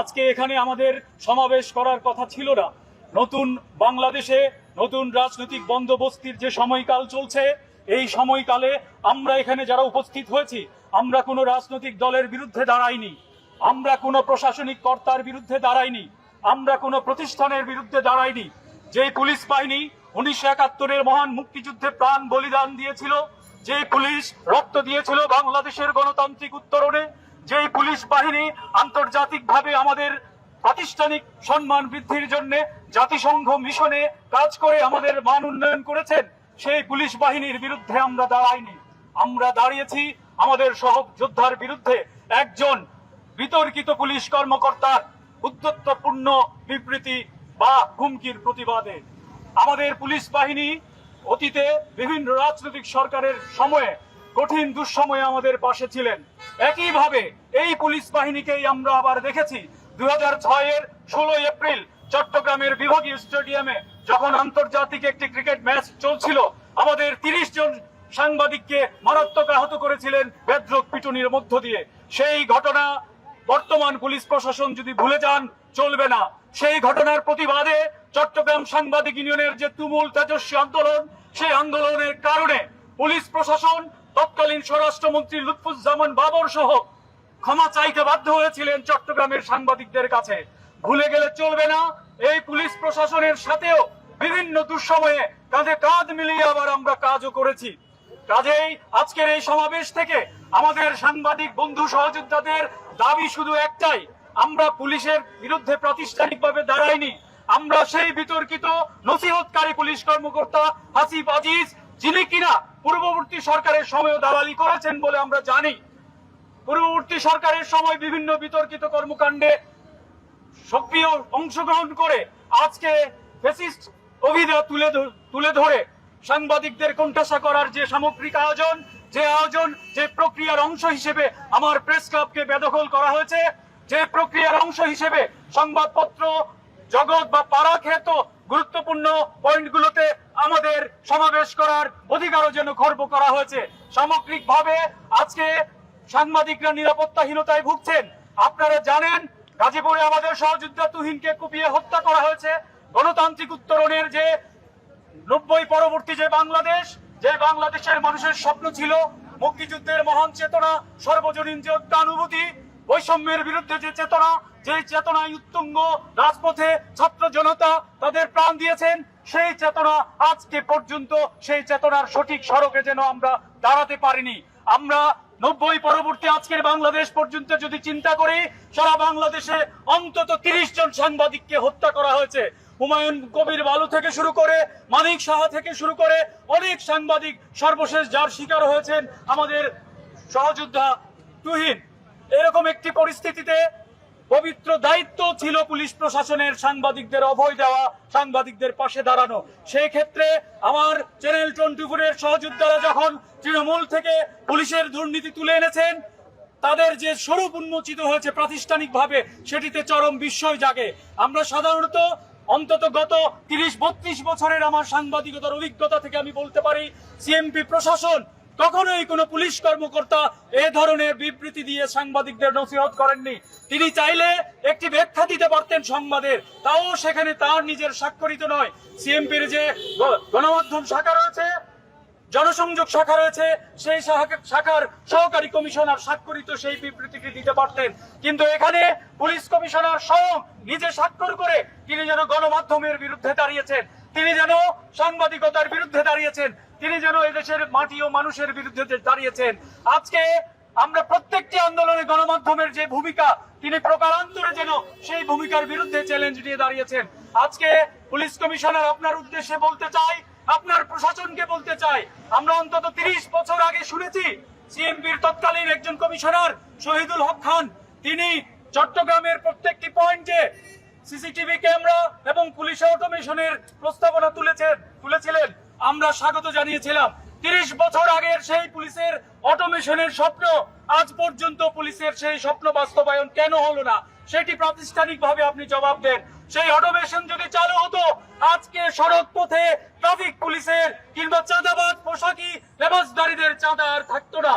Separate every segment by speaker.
Speaker 1: আজকে এখানে আমাদের সমাবেশ করার কথা ছিল না। নতুন বাংলাদেশে নতুন রাজনৈতিক বন্দোবস্তির যে সময়কাল চলছে, এই সময়কালে আমরা এখানে যারা উপস্থিত হয়েছি, আমরা কোনো রাজনৈতিক দলের বিরুদ্ধে দাঁড়াইনি। আমরা কোনো প্রশাসনিক কর্তার বিরুদ্ধে দাঁড়াইনি। আমরা কোনো প্রতিষ্ঠানের বিরুদ্ধে দাঁড়াইনি। যে পুলিশ বাহিনী উনিশশো একাত্তরের মহান মুক্তিযুদ্ধে প্রাণ বলিদান দিয়েছিল, যে পুলিশ রক্ত দিয়েছিল বাংলাদেশের গণতান্ত্রিক উত্তরণে যে পুলিশ বাহিনী আন্তর্জাতিকভাবে আমাদের প্রাতিষ্ঠানিক সম্মান বৃদ্ধির জন্য জাতিসংঘ মিশনে কাজ করে আমাদের মান উন্নয়ন করেছেন, সেই পুলিশ বাহিনীর বিরুদ্ধে আমরা দাঁড়াইনি। আমরা দাঁড়িয়েছি আমাদের সহযোদ্ধার বিরুদ্ধে। একজন বিতর্কিত পুলিশ কর্মকর্তার উদ্যত্তপূর্ণ বিবৃতি বা হুমকির প্রতিবাদে। আমাদের পুলিশ বাহিনী অতীতে বিভিন্ন রাজনৈতিক সরকারের সময়ে কঠিন দুঃসময়ে আমাদের পাশে ছিলেন। একইভাবে এই পুলিশ বাহিনীকেই আমরা আবার দেখেছি। দুই হাজার ছয়ের ষোলোই এপ্রিল চট্টগ্রামের বিভাগীয় স্টেডিয়ামে যখন আন্তর্জাতিক একটি ক্রিকেট ম্যাচ চলছিল, আমাদের তিরিশ জন সাংবাদিককে মারাত্মক আহত করেছিলেন বেদ্রক পিটুনির মধ্য দিয়ে। সেই ঘটনা বর্তমান পুলিশ প্রশাসন যদি ভুলে যান, চলবে না। সেই ঘটনার প্রতিবাদে চট্টগ্রাম সাংবাদিক ইউনিয়নের যে তুমুল তেজস্বী আন্দোলন, সেই আন্দোলনের কারণে পুলিশ প্রশাসন তৎকালীন স্বরাষ্ট্রমন্ত্রী লুৎফুজ্জামান বাবর সহ ক্ষমা চাইতে বাধ্য হয়েছিলেন চট্টগ্রামের সাংবাদিকদের কাছে। ভুলে গেলে চলবে না, এই পুলিশ প্রশাসনের সাথেও বিভিন্ন দুঃসময়ে কাঁধে কাঁধ মিলিয়ে আবার আমরা কাজও করেছি। কাজেই আজকের এই সমাবেশ থেকে আমাদের সাংবাদিক, বন্ধু, সহযোদ্ধাদের দাবি শুধু একটাই, আমরা পুলিশের বিরুদ্ধে প্রাতিষ্ঠানিকভাবে দাঁড়াইনি। আমরা সেই বিতর্কিত, নসিহতকারী পুলিশ কর্মকর্তা হাসিফ আজিজ, যিনি কিনা পূর্ববর্তী সরকারের সময় দালালি করেছেন বলে আমরা জানি। পূর্ববর্তী সরকারের সময় বিভিন্ন বিতর্কিত কর্মকাণ্ডে সক্রিয় অংশগ্রহণ করে আজকে ফেসিস্ট অভিধা তুলে তুলে ধরে সাংবাদিকদের কোণঠাসা করার যে সামগ্রিক আয়োজন, যে আয়োজন, যে প্রক্রিয়ার অংশ হিসেবে আমার প্রেস ক্লাবকে বেদখল করা হয়েছে, যে প্রক্রিয়ার অংশ হিসেবে সংবাদপত্র জগৎ বা পাড়া খেত গুরুত্বপূর্ণ পয়েন্টগুলোতে আমাদের সমাবেশ করার অধিকারও যেন খর্ব করা হয়েছে। সামগ্রিকভাবে আজকে সাংবাদিকরা নিরাপত্তাহীনতায় ভুগছেন। আপনারা জানেন, গাজীপুরে আমাদের সহযোদ্ধা তুহিনকে কুপিয়ে হত্যা করা হয়েছে। গণতান্ত্রিক উত্তরণের যে নব্বই পরবর্তী যে বাংলাদেশ, যে বাংলাদেশের মানুষের স্বপ্ন ছিল, মুক্তিযুদ্ধের মহান চেতনা, সর্বজনীন যে অত্যানুভূতি, বৈষম্যের বিরুদ্ধে যে চেতনা যে চেতনায় উত্তুঙ্গ রাজপথে ছাত্র জনতা তাদের প্রাণ দিয়েছেন, সেই চেতনা আজকে পর্যন্ত, সেই চেতনার সঠিক সড়কে যেন আমরা দাঁড়াতে পারিনি। আমরা নব্বই পরবর্তী আজকের বাংলাদেশ পর্যন্ত যদি চিন্তা করি, সারা বাংলাদেশে অন্তত তিরিশ জন সাংবাদিককে হত্যা করা হয়েছে। হুমায়ুন কবির বালু থেকে শুরু করে, মানিক সাহা থেকে শুরু করে অনেক সাংবাদিক সর্বশেষ যার শিকার হয়েছেন আমাদের সহযোদ্ধা তুহিন। এরকম একটি পরিস্থিতিতে পবিত্র দায়িত্ব ছিল পুলিশ প্রশাসনের সাংবাদিকদের অভয় দেওয়া, সাংবাদিকদের পাশে দাঁড়ানো। সেই ক্ষেত্রে আমার চ্যানেল টোয়েন্টিফোরের সহযোদ্ধারা যখন তৃণমূল থেকে পুলিশের দুর্নীতি তুলে এনেছেন, তাদের যে স্বরূপ উন্মোচিত হয়েছে প্রাতিষ্ঠানিকভাবে, সেটিতে চরম বিস্ময় জাগে। আমরা সাধারণত অন্তত গত তিরিশ বত্রিশ বছরের আমার সাংবাদিকতার অভিজ্ঞতা থেকে আমি বলতে পারি, সিএমপি প্রশাসন কখনোই কোনো পুলিশ কর্মকর্তা এ ধরনের বিবৃতি দিয়ে সাংবাদিকদের নসিহত করেননি। তিনি চাইলে একটি ব্যাখ্যা দিতে পারতেন সংবাদের, তাও সেখানে তার নিজের স্বাক্ষরিত নয়। সিএমপির যে গণমাধ্যম শাখা রয়েছে, জনসংযোগ শাখা রয়েছে, সেই শাখার সহকারী কমিশনার স্বাক্ষরিত সেই বিবৃতিটি দিতে পারতেন। কিন্তু এখানে পুলিশ কমিশনার স্বয়ং নিজে স্বাক্ষর করে তিনি যেন গণমাধ্যমের বিরুদ্ধে দাঁড়িয়েছেন। তিনি যেন সাংবাদিকতার বিরুদ্ধে দাঁড়িয়েছেন, তিনি যেন এদেশের মাটি ও মানুষের বিরুদ্ধে দাঁড়িয়েছেন। আজকে আমরা প্রত্যেকটি আন্দোলনে গণমাধ্যমের যে ভূমিকা, তিনি প্রকারান্তরে যেন সেই ভূমিকার বিরুদ্ধে চ্যালেঞ্জ নিয়ে দাঁড়িয়েছেন। আজকে পুলিশ কমিশনার আপনার উদ্দেশ্যে বলতে চাই, আপনার প্রশাসনকে বলতে চাই, আমরা অন্তত তিরিশ বছর আগে শুনেছি সিএমপির তৎকালীন একজন কমিশনার শহীদুল হক খান। তিনি চট্টগ্রামের প্রত্যেকটি পয়েন্টে সিসিটিভি ক্যামেরা এবং পুলিশ অটোমেশনের প্রস্তাবনা তুলেছেন তুলেছিলেন। আমরা স্বাগত জানিয়েছিলাম। তিরিশ বছর আগের সেই পুলিশের অটোমেশনের স্বপ্ন, আজ পর্যন্ত পুলিশের সেই স্বপ্ন বাস্তবায়ন কেন হলো না? সেটি প্রাতিষ্ঠানিকভাবে আপনি জবাব দেন। সেই অটোমেশন যদি চালু হতো, আজকে সড়ক পথে ট্রাফিক পুলিশের কিংবা চাঁদাবাদ পোশাকি, লেবাসদারীদের চাঁদা আর থাকতো না।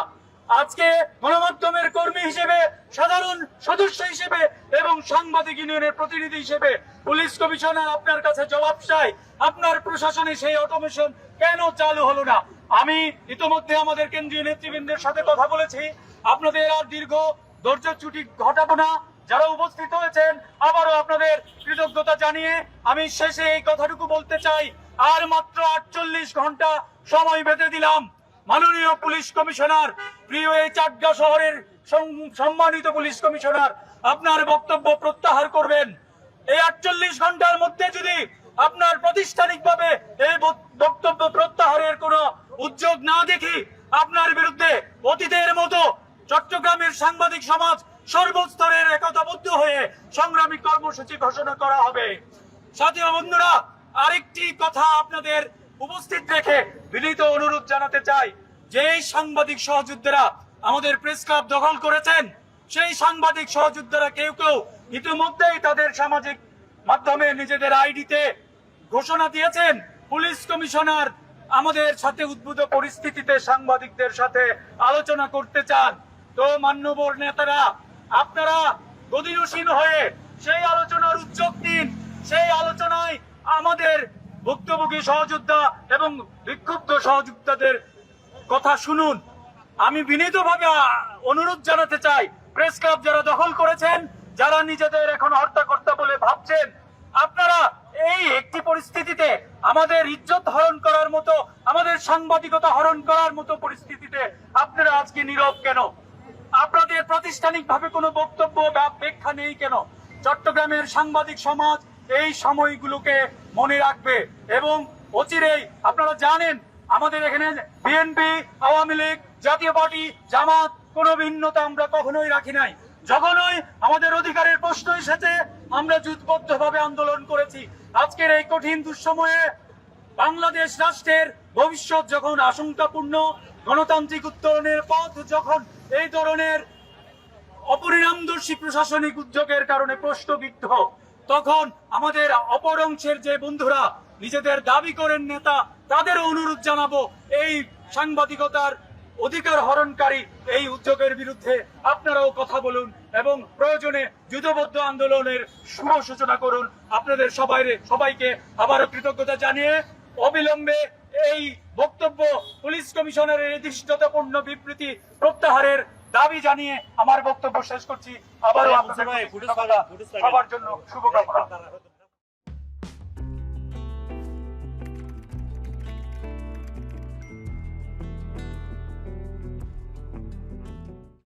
Speaker 1: আজকে গণমাধ্যমের কর্মী হিসেবে, সাধারণ সদস্য হিসেবে এবং সাংবাদিক ইউনিয়নের প্রতিনিধি হিসেবে পুলিশ কমিশনার আপনার কাছে জবাব চাই। আপনার প্রশাসনে সেই অটোমেশন কেন চালু হলো না? আমি ইতিমধ্যে আমাদের কেন্দ্রীয় নেতৃবৃন্দের সাথে কথা বলেছি। আপনাদের আর দীর্ঘ ধৈর্য ছুটি ঘটাবো না। যারা উপস্থিত হয়েছেন, আবারও আপনাদের কৃতজ্ঞতা জানিয়ে আমি শেষে এই কথাটুকু বলতে চাই। আর মাত্র আটচল্লিশ ঘণ্টা সময় বেঁধে দিলাম। মাননীয় পুলিশ কমিশনার, প্রিয় এই চাটগা শহরের সম্মানিত পুলিশ কমিশনার, আপনার বক্তব্য প্রত্যাহার করবেন। এই আটচল্লিশ ঘণ্টার মধ্যে যদি আপনার প্রাতিষ্ঠানিকভাবে এই বক্তব্য প্রত্যাহারের কোনো উদ্যোগ না দেখি, আপনার বিরুদ্ধে অতীতের মতো চট্টগ্রামের সাংবাদিক সমাজ সর্বস্তরের একতাবদ্ধ হয়ে সংগ্রামী কর্মসূচি ঘোষণা করা হবে। সাথী বন্ধুরা, আরেকটি কথা আপনাদের উপস্থিত রেখে বিনীত অনুরোধ জানাতে চাই যে সাংবাদিক সহযোদ্ধারা আমাদের প্রেস ক্লাব দখল করেছেন, সেই সাংবাদিক সহযোদ্ধারা কেউ কেউ ইতিমধ্যেই তাদের সামাজিক মাধ্যমে নিজেদের আইডিতে ঘোষণা দিয়েছেন। পুলিশ কমিশনার আমাদের সাথে উদ্ভূত পরিস্থিতিতে সাংবাদিকদের সাথে আলোচনা করতে চান। তো মান্যবর নেতারা, আপনারা গদিনসীন হয়ে সেই আলোচনার উদ্যোগ দিন সেই আলোচনায় আমাদের ভুক্তভোগী সহযোদ্ধা এবং বিক্ষুব্ধ সহযোগিতাদের কথা শুনুন। আমি বিনীতভাবে অনুরোধ জানাতে চাই, প্রেস ক্লাব যারা দখল করেছেন, যারা নিজেদের এখন হর্তাকর্তা বলে ভাবছেন, আপনারা এই একটি পরিস্থিতিতে আমাদের ইজ্জত হরণ করার মতো, আমাদের সাংবাদিকতা হরণ করার মতো পরিস্থিতিতে আপনারা আজকে নীরব কেন? আপনাদের প্রাতিষ্ঠানিক ভাবে কোনো বক্তব্য বা নেই কেন? চট্টগ্রামের সাংবাদিক সমাজ এই সময়গুলোকে মনে রাখবে এবং অচিরেই আপনারা জানেন আমাদের এখানে বিএনপি আওয়ামী লীগ, জাতীয় পার্টি, জামাত, কোনো ভিন্নতা আমরা কখনোই রাখি নাই। যখনই আমাদের অধিকারের প্রশ্ন এসেছে, আমরা যুদ্ধবদ্ধভাবে আন্দোলন করেছি। আজকের এই কঠিন দুঃসময়ে বাংলাদেশ রাষ্ট্রের ভবিষ্যৎ যখন আশঙ্কাপূর্ণ, গণতান্ত্রিক উত্তরণের পথ যখন এই ধরনের অপরিণামদর্শী প্রশাসনিক উদ্যোগের কারণে প্রশ্নবিদ্ধ, তখন আমাদের অপর অংশের যে বন্ধুরা নিজেদের দাবি করেন নেতা তাদের অনুরোধ জানাব এই সাংবাদিকতার অধিকার হরণকারী এই উদ্যোগের বিরুদ্ধে আপনারাও কথা বলুন এবং প্রয়োজনে যুদ্ধবদ্ধ আন্দোলনের শুভ সূচনা করুন। আপনাদের সবাই সবাইকে আবারও কৃতজ্ঞতা জানিয়ে অবিলম্বে এই বক্তব্য পুলিশ কমিশনারের এই দৃষ্টতাপূর্ণ বিবৃতি প্রত্যাহারের দাবি জানিয়ে আমার বক্তব্য শেষ করছি। আবারও আপনাদের সবার জন্য শুভকামনা।